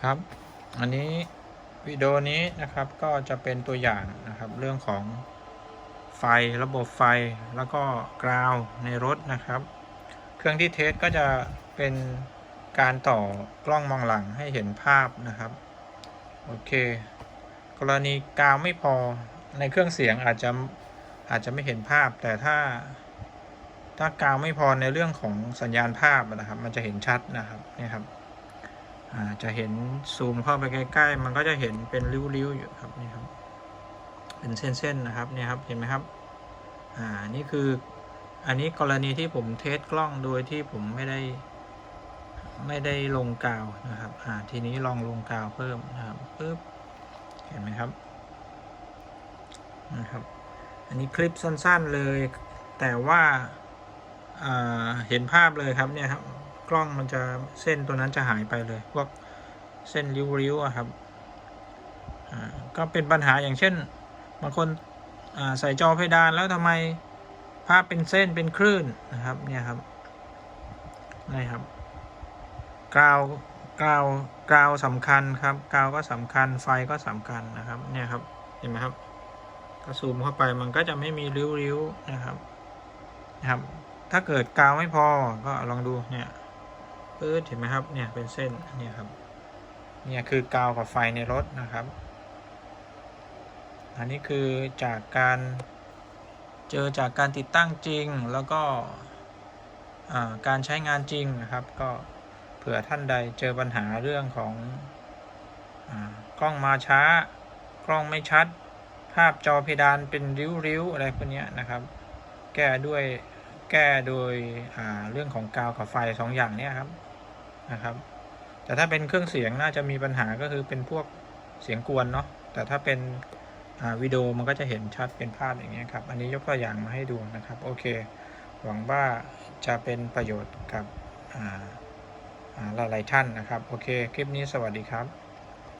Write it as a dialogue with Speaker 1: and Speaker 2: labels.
Speaker 1: ครับ อันนี้วิดีโอนี้นะครับก็จะเป็นตัวอย่างนะครับเรื่องของไฟระบบไฟแล้วก็กราวในรถนะครับ เครื่องที่เทสก็จะเป็นการต่อกล้องมองหลังให้เห็นภาพนะครับ โอเค กรณีกาวไม่พอในเครื่องเสียงอาจจะอาจจะไม่เห็นภาพ แต่ถ้า ถ้ากาวไม่พอในเรื่องของสัญญาณภาพนะครับ มันจะเห็นชัดนะครับนี่ครับ จะเห็นซูมเข้าไปใกล้ ๆ มันก็จะเห็นเป็นริ้วๆอยู่ครับนี่ครับ เป็นเส้นๆนะครับเนี่ยครับเห็นไหมครับ อ่านี่คืออันนี้กรณีที่ผมเทสกล้องโดยที่ผมไม่ได้ไม่ได้ลงกาวนะครับอ่าทีนี้ลองลงกาวเพิ่มนะครับปึ๊บเห็นไหมครับนะครับ อันนี้คลิปสั้นๆเลย แต่ว่าอ่าเห็นภาพเลยครับเนี่ยครับ กล้องมันจะเส้นตัวนั้นจะหายไปเลยพวกเส้นริ้วๆครับก็เป็นปัญหาอย่างเช่นบางคนใส่จอเพดานแล้วทำไมภาพเป็นเส้นเป็นคลื่นนะครับเนี่ยครับนี่ครับกราวกราวกราวสำคัญครับกราวก็สำคัญไฟก็สำคัญนะครับเนี่ยครับเห็นไหมครับถ้าซูมเข้าไปมันก็จะไม่มีริ้วๆนะครับนะครับ ถ้าเกิดกาวไม่พอก็ลองดูเนี่ย ปื๊ดเห็นไหมครับ เนี่ยเป็นเส้นเนี่ยครับ เนี่ยคือกาวกับไฟในรถนะครับ อันนี้คือจากการเจอจากการติดตั้งจริงแล้วก็การใช้งานจริงนะครับ ก็เผื่อท่านใดเจอปัญหาเรื่องของอกล้องมาช้ากล้องไม่ชัด ภาพจอเพดานเป็นริ้วๆอะไรพวกนี้นะครับ แก้ด้วยแก้โดยเรื่องของกาวกับไฟสองอย่างเนี้ยครับ นะครับ แต่ถ้าเป็นเครื่องเสียงน่าจะมีปัญหาก็คือเป็นพวกเสียงกวนเนาะแต่ถ้าเป็นวิดีโอมันก็จะเห็นชัดเป็นภาพอย่างเงี้ยครับ อันนี้ยกตัวอย่างมาให้ดูนะครับ โอเค หวังว่าจะเป็นประโยชน์กับหลายๆท่านนะครับ โอเค คลิปนี้สวัสดีครับ